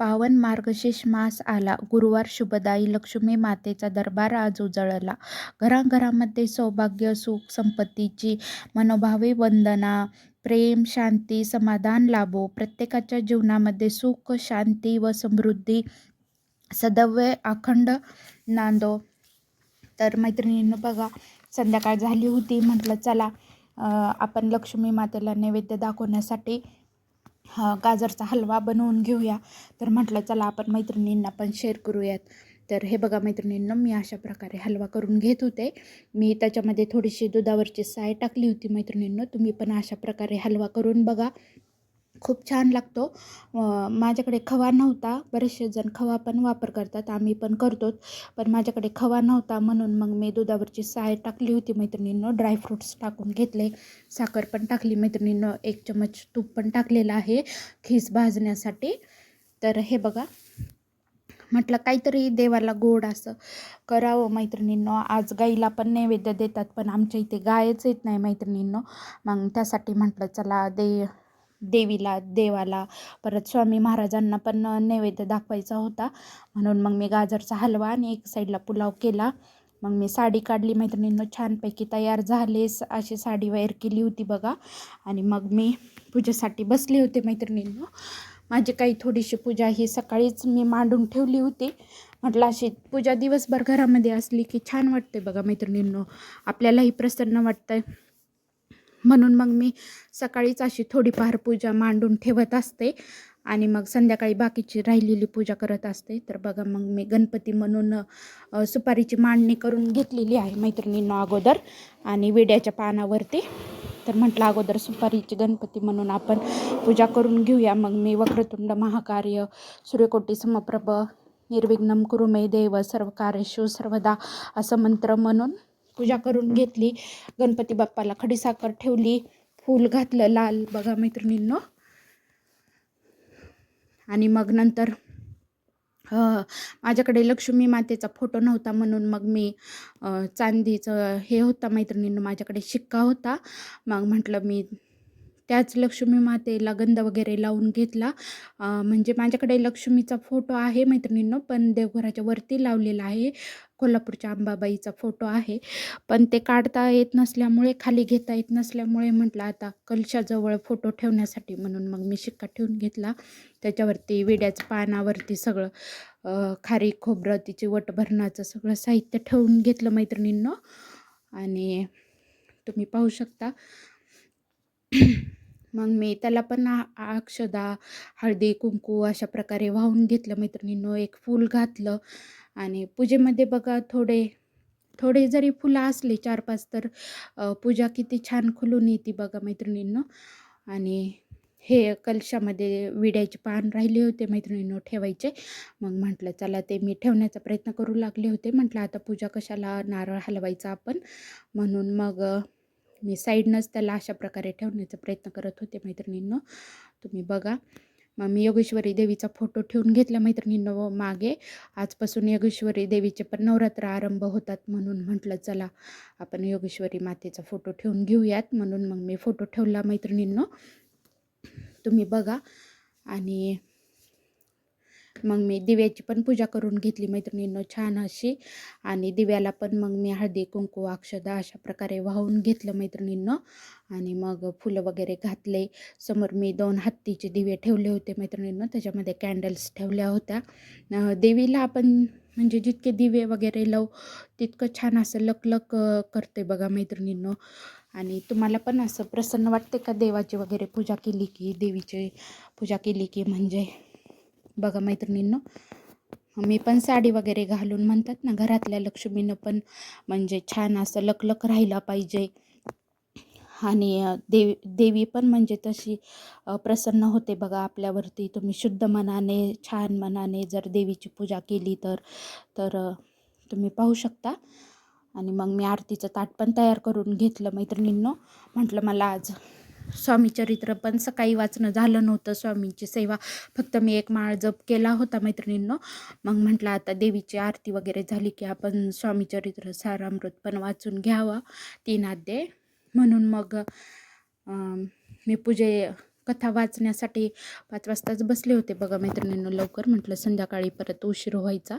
पावन मार्गशीर्ष मास आला. गुरुवार शुभदायी लक्ष्मी मातेचा दरबार आज उजळला. घराघरामध्ये सौभाग्य सुख संपत्तीची मनोभावे वंदना प्रेम शांती समाधान लाभो. प्रत्येकाच्या जीवनामध्ये सुख शांती व समृद्धी सदव्य अखंड नांदो. तर मैत्रिणींनो बघा संध्याकाळ झाली होती. म्हटलं चला आपण लक्ष्मी मातेला नैवेद्य दाखवण्यासाठी हा गाजरचा हलवा बनवून घेऊया. तर म्हटलं चला आपण मैत्रिणींना पण शेअर करूयात. तर हे बघा मैत्रिणींना मी अशा प्रकारे हलवा करून घेत होते. मी त्याच्यामध्ये थोडीशी दुधावरची साय टाकली होती मैत्रिणींना. तुम्ही पण अशा प्रकारे हलवा करून बघा. खूप छान लागतो. माझ्याकडे खवा नव्हता. बरेचसे जण खवा पण वापर करतात. आम्ही पण करतोच. पण माझ्याकडे खवा नव्हता म्हणून मग मी दुधावरची साय टाकली होती. मैत्रिणींनो ड्रायफ्रूट्स टाकून घेतले. साखर पण टाकली. मैत्रिणींनो एक चमच तूप पण टाकलेलं आहे. खीस भाजण्यासाठी. तर हे बघा. म्हटलं काहीतरी देवाला गोड असं करावं मैत्रिणींनो. आज गाईला पण नैवेद्य देतात पण आमच्या इथे गायच येत नाही मैत्रिणींनो. मग त्यासाठी म्हटलं चला दे देवीला देवाला. परत स्वामी महाराजांना पण नैवेद्य दाखवायचा होता. म्हणून मग मी गाजरचा हलवा आणि एक साईडला पुलाव केला. मग मी साडी काढली. मैत्रिणींनो छानपैकी तयार झाले अशी साडी वेअर केली होती बघा. आणि मग मी पूजेसाठी बसले होते मैत्रिणींनो. माझी काही थोडीशी पूजा ही सकाळीच मी मांडून ठेवली होती. म्हटलं अशी पूजा दिवसभर घरामध्ये असली की छान वाटते बघा मैत्रिणींनो. आपल्यालाही प्रसन्न वाटतं म्हणून मग मी सकाळीच अशी थोडीफार पूजा मांडून ठेवत असते. आणि मग संध्याकाळी बाकीची राहिलेली पूजा करत असते. तर बघा मग मी गणपती म्हणून सुपारीची मांडणी करून घेतलेली आहे मैत्रिणींना अगोदर. आणि विड्याच्या पानावरती. तर म्हटलं अगोदर सुपारीची गणपती म्हणून आपण पूजा करून घेऊया. मग मी वक्रतुंड महाकार्य सूर्यकोटी समप्रभ निर्विघ्नम कुरुमे देव सर्व कार्यशो सर्वदा असं मंत्र म्हणून पूजा करून घेतली. गणपती बाप्पाला खडीसाखर ठेवली. फूल घातलं लाल. बघा मैत्रिणींनो. आणि मग नंतर माझ्याकडे लक्ष्मी मातेचा फोटो नव्हता म्हणून मग मी चांदीचं हे होता मैत्रिणींनो माझ्याकडे शिक्का होता. मग म्हटलं मी त्याच लक्ष्मी मातेला गंध वगैरे लावून घेतला. म्हणजे माझ्याकडे लक्ष्मीचा फोटो आहे मैत्रिणींनो पण देवघराच्या वरती लावलेला आहे. कोल्हापूरच्या अंबाबाईचा फोटो आहे. पण ते काढता येत नसल्यामुळे खाली घेता येत नसल्यामुळे म्हटलं आता कलशाजवळ फोटो ठेवण्यासाठी म्हणून मग मी शिक्का ठेवून घेतला. त्याच्यावरती विड्याचं पानावरती सगळं खारी खोबरं तिचे वटभरणाचं सगळं साहित्य ठेवून घेतलं मैत्रिणींनं. आणि तुम्ही पाहू शकता. मग मी त्याला पण अक्षदा हळदी कुंकू अशा प्रकारे वाहून घेतलं. मैत्रिणींनो एक फूल घातलं. आणि पूजेमध्ये बघा थोडे थोडे जरी फुलं असले चार पाच तर पूजा किती छान खुलून येते बघा मैत्रिणींनो. आणि हे कलशामध्ये विड्याचे पान राहिले होते मैत्रिणींनो ठेवायचे. मग म्हटलं चला ते मी ठेवण्याचा प्रयत्न करू लागले होते. म्हटलं आता पूजा कशाला नारळ हलवायचा आपण? म्हणून मग मी साईडनंच त्याला अशा प्रकारे ठेवण्याचा प्रयत्न करत होते मैत्रिणींनो. तुम्ही बघा. मग मी योगेश्वरी देवीचा फोटो ठेवून घेतला मैत्रिणींनो मागे. आजपासून योगेश्वरी देवीचे पण नवरात्र आरंभ होतात म्हणून म्हटलं चला आपण योगेश्वरी मातेचा फोटो ठेवून घेऊयात. म्हणून मग मी फोटो ठेवला मैत्रिणींनो. तुम्ही बघा. आणि मग मी दिव्याची पण पूजा करून घेतली मैत्रिणींनो छान अशी. आणि दिव्याला पण मग मी हळदी कुंकू अक्षदा अशा प्रकारे वाहून घेतलं मैत्रिणींनो. आणि मग फुलं वगैरे घातले. समोर मी दोन हत्तीचे दिवे ठेवले होते मैत्रिणींनो. त्याच्यामध्ये कॅन्डल्स ठेवल्या होत्या. देवीला आपण म्हणजे जितके दिवे वगैरे लावू तितकं छान असं लकलक करते बघा मैत्रिणींनो. आणि तुम्हाला पण असं प्रसन्न वाटते का देवाची वगैरे पूजा केली की देवीची पूजा केली की म्हणजे? बघा मैत्रिणींनो मी पण साडी वगैरे घालून म्हणतात ना घरातल्या लक्ष्मीनं पण म्हणजे छान असं लकलक राहिला पाहिजे. आणि देवी देवी पण म्हणजे तशी प्रसन्न होते बघा आपल्यावरती. तुम्ही शुद्ध मनाने छान मनाने जर देवीची पूजा केली तर तर तुम्ही पाहू शकता. आणि मग मी आरतीचं ताट पण तयार करून घेतलं मैत्रिणींनो. म्हटलं मला आज स्वामी चरित्र पण सकाळी वाचणं झालं नव्हतं. स्वामींची सेवा फक्त मी एक माळ जप केला होता मैत्रिणींनो. मग म्हटलं आता देवीची आरती वगैरे झाली की आपण स्वामी चरित्र सारामृत पण वाचून घ्यावं. तीन आद्ये. म्हणून मग मी पूजे कथा वाचण्यासाठी पाच वाजताच बसले होते. बघा मैत्रिणींनो लवकर म्हटलं संध्याकाळी परत उशीर व्हायचा.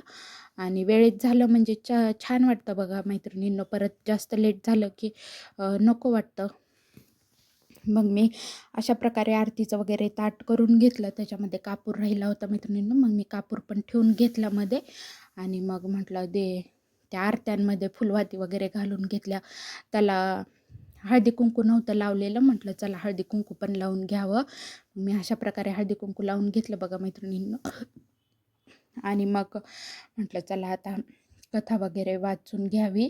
आणि वेळेत झालं म्हणजे छान वाटतं बघा मैत्रिणींनो. परत जास्त लेट झालं की नको वाटतं. मग मी अशा प्रकारे आरतीचं वगैरे ताट करून घेतलं. त्याच्यामध्ये कापूर राहिला होता मैत्रिणींनो मग मी कापूर पण ठेवून घेतला मध्ये. आणि मग म्हटलं दे त्या आरत्यांमध्ये फुलवाती वगैरे घालून घेतल्या. त्याला हळदी कुंकू नव्हतं लावलेलं म्हटलं चला हळदी कुंकू पण लावून घ्यावं. मी अशा प्रकारे हळदी कुंकू लावून घेतलं बघा मैत्रिणींनो. आणि मग म्हटलं चला आता कथा वगैरे वाचून घ्यावी.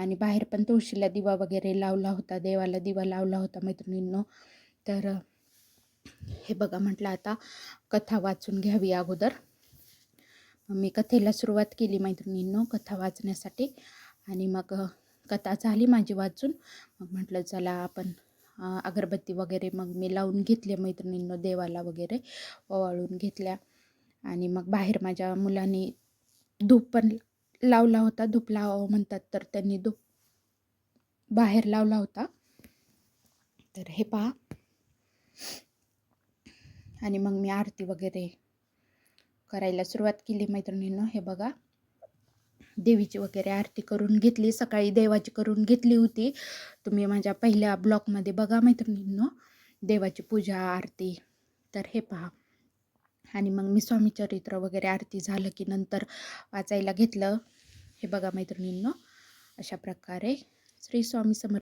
आणि बाहेर पण तुळशीला दिवा वगैरे लावला होता देवाला दिवा लावला होता मैत्रिणींनो. तर हे बघा म्हटलं आता कथा वाचून घ्यावी अगोदर. मी कथेला सुरुवात केली मैत्रिणींनो कथा वाचण्यासाठी. आणि मग कथा झाली माझी वाचून. मग म्हटलं चला आपण अगरबत्ती वगैरे मग मी लावून घेतले मैत्रिणींनो देवाला वगैरे ओवाळून घेतल्या. आणि मग बाहेर माझ्या मुलांनी धूप पण लावला होता धूप लावावं म्हणतात तर त्यांनी धूप बाहेर लावला होता. तर हे पहा. आणि मग मी आरती वगैरे करायला सुरुवात केली मैत्रिणींनो. हे बघा. देवीची वगैरे आरती करून घेतली सकाळी देवाची करून घेतली होती. तुम्ही माझ्या पहिल्या ब्लॉगमध्ये बघा मैत्रिणींनो देवाची पूजा आरती. तर हे पहा. आणि मग मी स्वामी चरित्र वगैरे आरती झालं की नंतर वाचायला घेतलं. हे बघा मैत्रिणींनो अशा प्रकारे श्री स्वामी समर्थ